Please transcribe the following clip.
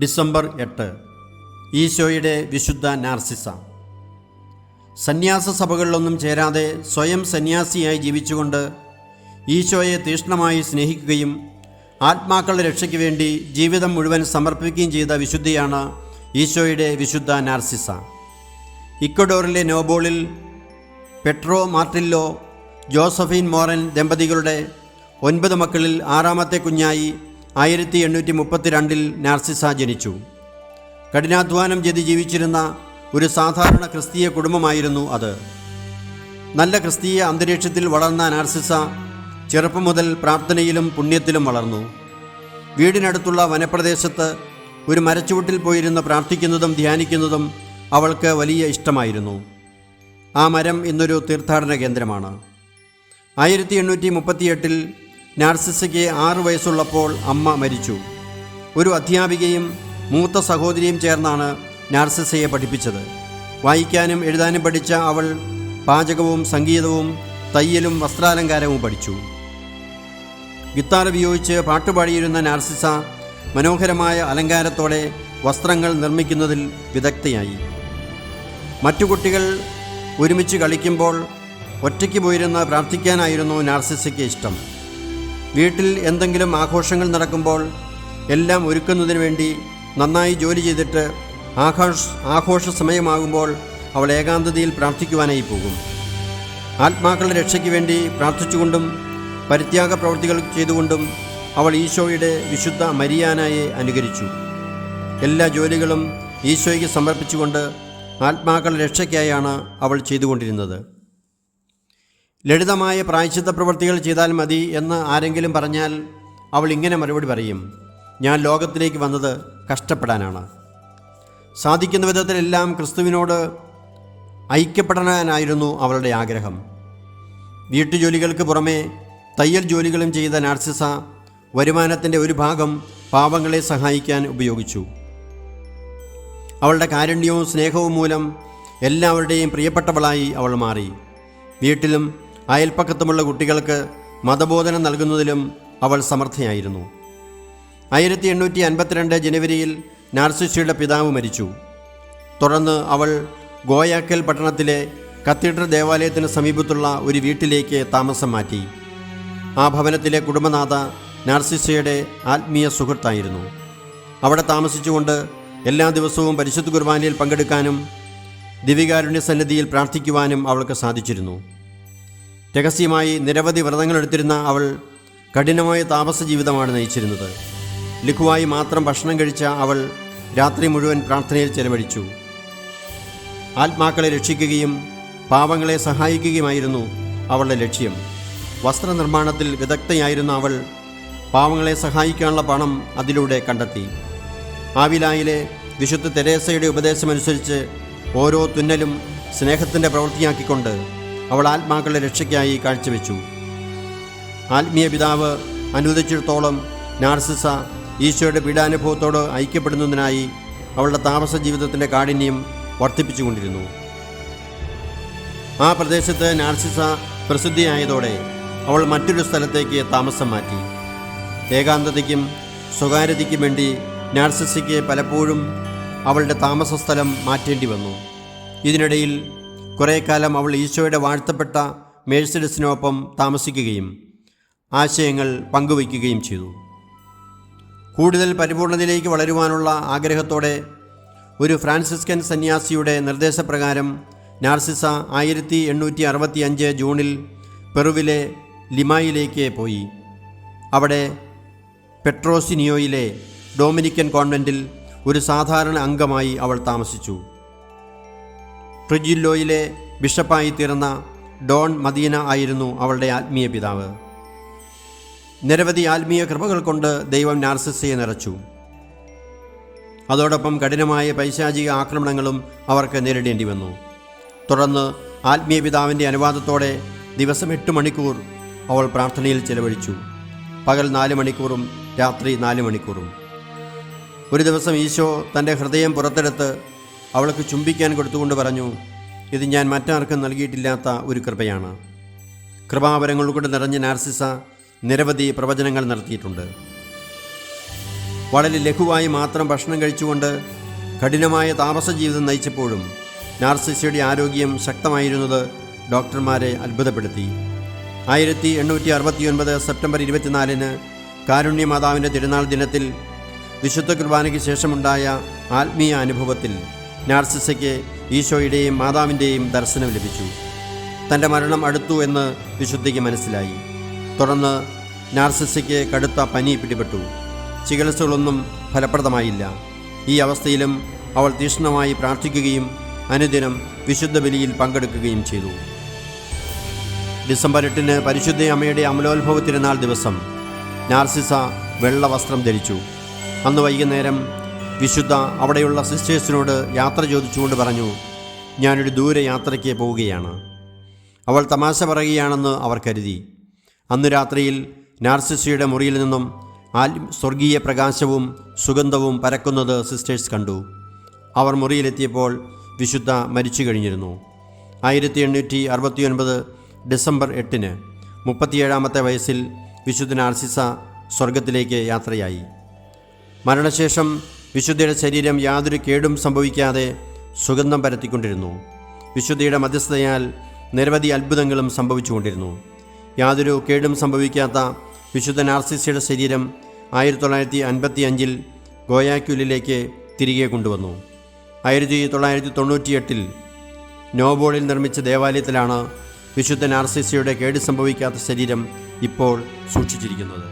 December എട്ട് ഈശോയുടെ വിശുദ്ധ നാർസിസ. സന്യാസ സഭകളിലൊന്നും ചേരാതെ സ്വയം സന്യാസിയായി ജീവിച്ചുകൊണ്ട് ഈശോയെ തീഷ്ണമായി സ്നേഹിക്കുകയും ആത്മാക്കളുടെ രക്ഷയ്ക്ക് വേണ്ടി ജീവിതം മുഴുവൻ സമർപ്പിക്കുകയും ചെയ്ത വിശുദ്ധിയാണ് ഈശോയുടെ വിശുദ്ധ നാർസിസ. ഇക്വഡോറിലെ നോബോളിൽ പെട്രോ മാർട്ടില്ലോ ജോസഫീൻ മോറൻ ദമ്പതികളുടെ ഒൻപത് മക്കളിൽ ആറാമത്തെ കുഞ്ഞായി ആയിരത്തി എണ്ണൂറ്റി മുപ്പത്തിരണ്ടിൽ നാർസിസ ജനിച്ചു. കഠിനാധ്വാനം ചെയ്ത് ജീവിച്ചിരുന്ന ഒരു സാധാരണ ക്രിസ്തീയ കുടുംബമായിരുന്നു അത്. നല്ല ക്രിസ്തീയ അന്തരീക്ഷത്തിൽ വളർന്ന നാർസിസ ചെറുപ്പം മുതൽ പ്രാർത്ഥനയിലും പുണ്യത്തിലും വളർന്നു. വീടിനടുത്തുള്ള വനപ്രദേശത്ത് ഒരു മരച്ചുവട്ടിൽ പോയിരുന്ന് പ്രാർത്ഥിക്കുന്നതും ധ്യാനിക്കുന്നതും അവൾക്ക് വലിയ ഇഷ്ടമായിരുന്നു. ആ മരം ഇന്നൊരു തീർത്ഥാടന കേന്ദ്രമാണ്. ആയിരത്തി എണ്ണൂറ്റി മുപ്പത്തിയെട്ടിൽ നാർസിസയ്ക്ക് ആറു വയസ്സുള്ളപ്പോൾ അമ്മ മരിച്ചു. ഒരു അധ്യാപികയും മൂത്ത സഹോദരിയും ചേർന്നാണ് നാർസിസയെ പഠിപ്പിച്ചത്. വായിക്കാനും എഴുതാനും പഠിച്ച അവൾ പാചകവും സംഗീതവും തയ്യലും വസ്ത്രാലങ്കാരവും പഠിച്ചു. ഗിത്താർ ഉപയോഗിച്ച് പാട്ടുപാടിയിരുന്ന നാർസിസ മനോഹരമായ അലങ്കാരത്തോടെ വസ്ത്രങ്ങൾ നിർമ്മിക്കുന്നതിൽ വിദഗ്ധയായി. മറ്റു കുട്ടികൾ ഒരുമിച്ച് കളിക്കുമ്പോൾ ഒറ്റയ്ക്ക് പോയിരുന്ന് പ്രാർത്ഥിക്കാനായിരുന്നു നാർസിസയ്ക്ക് ഇഷ്ടം. വീട്ടിൽ എന്തെങ്കിലും ആഘോഷങ്ങൾ നടക്കുമ്പോൾ എല്ലാം ഒരുക്കുന്നതിന് വേണ്ടി നന്നായി ജോലി ചെയ്തിട്ട് ആഘോഷ ആഘോഷ സമയമാകുമ്പോൾ അവൾ ഏകാന്തതയിൽ പ്രാർത്ഥിക്കുവാനായി പോകും. ആത്മാക്കളുടെ രക്ഷയ്ക്ക് വേണ്ടി പ്രാർത്ഥിച്ചുകൊണ്ടും പരിത്യാഗ പ്രവൃത്തികൾ ചെയ്തുകൊണ്ടും അവൾ ഈശോയുടെ വിശുദ്ധ മരിയാനായെ അനുകരിച്ചു. എല്ലാ ജോലികളും ഈശോയ്ക്ക് സമർപ്പിച്ചുകൊണ്ട് ആത്മാക്കളുടെ രക്ഷയ്ക്കായാണ് അവൾ ചെയ്തുകൊണ്ടിരുന്നത്. ലളിതമായ പ്രായശ്ചിത്ത പ്രവൃത്തികൾ ചെയ്താൽ മതി എന്ന് ആരെങ്കിലും പറഞ്ഞാൽ അവൾ ഇങ്ങനെ മറുപടി പറയും ഞാൻ ലോകത്തിലേക്ക് വന്നത് കഷ്ടപ്പെടാനാണ്. സാധിക്കുന്ന വിധത്തിലെല്ലാം ക്രിസ്തുവിനോട് ഐക്യപ്പെടാനായിരുന്നു അവളുടെ ആഗ്രഹം. വീട്ടുജോലികൾക്ക് പുറമേ തയ്യൽ ജോലികളും ചെയ്ത നാർസിസ വരുമാനത്തിന്റെ ഒരു ഭാഗം പാവങ്ങളെ സഹായിക്കാൻ ഉപയോഗിച്ചു. അവളുടെ കാരുണ്യവും സ്നേഹവും മൂലം എല്ലാവരുടെയും പ്രിയപ്പെട്ടവളായി അവൾ മാറി. വീട്ടിലും അയൽപ്പക്കത്തുമുള്ള കുട്ടികൾക്ക് മതബോധനം നൽകുന്നതിലും അവൾ സമർത്ഥയായിരുന്നു. ആയിരത്തി എണ്ണൂറ്റി അൻപത്തിരണ്ട് ജനുവരിയിൽ നാർസിസിയുടെ പിതാവ് മരിച്ചു. തുടർന്ന് അവൾ ഗോയാക്കൽ പട്ടണത്തിലെ കത്തീഡ്രൽ ദേവാലയത്തിന് സമീപത്തുള്ള ഒരു വീട്ടിലേക്ക് താമസം മാറ്റി. ആ ഭവനത്തിലെ കുടുംബനാഥ നാർസിസയുടെ ആത്മീയ സുഹൃത്തായിരുന്നു. അവിടെ താമസിച്ചുകൊണ്ട് എല്ലാ ദിവസവും പരിശുദ്ധ കുർബാനയിൽ പങ്കെടുക്കാനും ദിവികാരുണ്യ സന്നിധിയിൽ പ്രാർത്ഥിക്കുവാനും അവൾക്ക് സാധിച്ചിരുന്നു. രഹസ്യമായി നിരവധി വ്രതങ്ങൾ എടുത്തിരുന്ന അവൾ കഠിനമായ താമസ ജീവിതമാണ് നയിച്ചിരുന്നത്. ലഘുവായി മാത്രം ഭക്ഷണം കഴിച്ച അവൾ രാത്രി മുഴുവൻ പ്രാർത്ഥനയിൽ ചെലവഴിച്ചു. ആത്മാക്കളെ രക്ഷിക്കുകയും പാവങ്ങളെ സഹായിക്കുകയുമായിരുന്നു അവളുടെ ലക്ഷ്യം. വസ്ത്രനിർമ്മാണത്തിൽ വിദഗ്ധയായിരുന്ന അവൾ പാവങ്ങളെ സഹായിക്കാനുള്ള പണം അതിലൂടെ കണ്ടെത്തി. ആവിലായിലെ വിശുദ്ധ തെരേസയുടെ ഉപദേശമനുസരിച്ച് ഓരോ തുന്നലും സ്നേഹത്തിന്റെ പ്രവൃത്തിയാക്കിക്കൊണ്ട് അവൾ ആത്മാക്കളുടെ രക്ഷയ്ക്കായി കാഴ്ചവെച്ചു. ആത്മീയ പിതാവ് അനുവദിച്ചിടത്തോളം നാർസിസ ഈശോയുടെ പീഡാനുഭവത്തോട് ഐക്യപ്പെടുന്നതിനായി അവളുടെ താമസ ജീവിതത്തിന്റെ കാഠിന്യം വർദ്ധിപ്പിച്ചുകൊണ്ടിരുന്നു. ആ പ്രദേശത്ത് നാർസിസ പ്രസിദ്ധിയായതോടെ അവൾ മറ്റൊരു സ്ഥലത്തേക്ക് താമസം മാറ്റി. ഏകാന്തതയ്ക്കും സ്വകാര്യതയ്ക്കും വേണ്ടി നാർസിസയ്ക്ക് പലപ്പോഴും അവളുടെ താമസ സ്ഥലം മാറ്റേണ്ടി വന്നു. ഇതിനിടയിൽ കുറേ കാലം അവൾ ഈശോയുടെ വാഴ്ത്തപ്പെട്ട മേഴ്സിഡസിനൊപ്പം താമസിക്കുകയും ആശയങ്ങൾ പങ്കുവയ്ക്കുകയും ചെയ്തു. കൂടുതൽ പരിപൂർണതയിലേക്ക് വളരുവാനുള്ള ആഗ്രഹത്തോടെ ഒരു ഫ്രാൻസിസ്കൻ സന്യാസിയുടെ നിർദ്ദേശപ്രകാരം നാർസിസ ആയിരത്തി എണ്ണൂറ്റി അറുപത്തി അഞ്ച് ജൂണിൽ പെറുവിലെ ലിമായിലേക്ക് പോയി. അവിടെ പെട്രോസിനിയോയിലെ ഡൊമിനിക്കൻ കോൺവെന്റിൽ ഒരു സാധാരണ അംഗമായി അവൾ താമസിച്ചു. ട്രിജില്ലോയിലെ ബിഷപ്പായി തീർന്ന ഡോൺ മദീന ആയിരുന്നു അവളുടെ ആത്മീയ പിതാവ്. നിരവധി ആത്മീയ കൃപകൾ കൊണ്ട് ദൈവം നാർസിസയെ നിറച്ചു. അതോടൊപ്പം കഠിനമായ പൈശാചിക ആക്രമണങ്ങളും അവർക്ക് നേരിടേണ്ടി വന്നു. തുടർന്ന് ആത്മീയ പിതാവിന്റെ അനുവാദത്തോടെ ദിവസം എട്ട് മണിക്കൂർ അവൾ പ്രാർത്ഥനയിൽ ചെലവഴിച്ചു. പകൽ നാല് മണിക്കൂറും രാത്രി നാല് മണിക്കൂറും. ഒരു ദിവസം ഈശോ തന്റെ ഹൃദയം പുറത്തെടുത്ത് അവൾക്ക് ചുംബിക്കാൻ കൊടുത്തുകൊണ്ട് പറഞ്ഞു ഇത് ഞാൻ മറ്റാർക്കും നൽകിയിട്ടില്ലാത്ത ഒരു കൃപയാണ്. കൃപാവരങ്ങൾ കൊണ്ട് നിറഞ്ഞ നാർസിസ നിരവധി പ്രവചനങ്ങൾ നടത്തിയിട്ടുണ്ട്. വളരെ ലഘുവായി മാത്രം ഭക്ഷണം കഴിച്ചുകൊണ്ട് കഠിനമായ താമസ ജീവിതം നയിച്ചപ്പോഴും നാർസിസയുടെ ആരോഗ്യം ശക്തമായിരുന്നത് ഡോക്ടർമാരെ അത്ഭുതപ്പെടുത്തി. ആയിരത്തി എണ്ണൂറ്റി അറുപത്തിയൊൻപത് സെപ്റ്റംബർ ഇരുപത്തിനാലിന് കാരുണ്യമാതാവിന്റെ തിരുനാൾ ദിനത്തിൽ വിശുദ്ധ കുർബാനയ്ക്ക് ശേഷമുണ്ടായ ആത്മീയ അനുഭവത്തിൽ നാർസിസയ്ക്ക് ഈശോയുടെയും മാതാവിന്റെയും ദർശനം ലഭിച്ചു. തന്റെ മരണം അടുത്തു എന്ന് വിശുദ്ധിക്ക് മനസ്സിലായി. തുടർന്ന് നാർസിസയ്ക്ക് കടുത്ത പനി പിടിപെട്ടു. ചികിത്സകളൊന്നും ഫലപ്രദമായില്ല. ഈ അവസ്ഥയിലും അവൾ തീക്ഷ്ണമായി പ്രാർത്ഥിക്കുകയും അനുദിനം വിശുദ്ധ ബലിയിൽ പങ്കെടുക്കുകയും ചെയ്തു. ഡിസംബർ എട്ടിന് പരിശുദ്ധ അമ്മയുടെ അമലോത്ഭവ തിരുനാൾ ദിവസം നാർസിസ വെള്ള വസ്ത്രം ധരിച്ചു. അന്ന് വൈകുന്നേരം വിശുദ്ധ അവിടെയുള്ള സിസ്റ്റേഴ്സിനോട് യാത്ര ചോദിച്ചുകൊണ്ട് പറഞ്ഞു ഞാനൊരു ദൂര യാത്രയ്ക്ക് പോവുകയാണ്. അവൾ തമാശ പറയുകയാണെന്ന് അവർ കരുതി. അന്ന് രാത്രിയിൽ നാർസിസിയുടെ മുറിയിൽ നിന്നും ആ സ്വർഗീയ പ്രകാശവും സുഗന്ധവും പരക്കുന്നത് സിസ്റ്റേഴ്സ് കണ്ടു. അവർ മുറിയിലെത്തിയപ്പോൾ വിശുദ്ധ മരിച്ചു കഴിഞ്ഞിരുന്നു. ആയിരത്തി എണ്ണൂറ്റി അറുപത്തിയൊൻപത് ഡിസംബർ എട്ടിന് മുപ്പത്തിയേഴാമത്തെ വയസ്സിൽ വിശുദ്ധ നാർസിസ സ്വർഗത്തിലേക്ക് യാത്രയായി. മരണശേഷം വിശുദ്ധയുടെ ശരീരം യാതൊരു കേടും സംഭവിക്കാതെ സുഗന്ധം പരത്തിക്കൊണ്ടിരുന്നു. വിശുദ്ധിയുടെ മധ്യസ്ഥതയാൽ നിരവധി അത്ഭുതങ്ങളും സംഭവിച്ചുകൊണ്ടിരുന്നു. യാതൊരു കേടും സംഭവിക്കാത്ത വിശുദ്ധ നാർസിസയുടെ ശരീരം ആയിരത്തി തൊള്ളായിരത്തി അൻപത്തി അഞ്ചിൽ ഗോയാക്യുലിലേക്ക് തിരികെ കൊണ്ടുവന്നു. ആയിരത്തി തൊള്ളായിരത്തി തൊണ്ണൂറ്റിയെട്ടിൽ നോബോളിൽ നിർമ്മിച്ച ദേവാലയത്തിലാണ് വിശുദ്ധ നാർസിസയുടെ കേട് സംഭവിക്കാത്ത ശരീരം ഇപ്പോൾ സൂക്ഷിച്ചിരിക്കുന്നത്.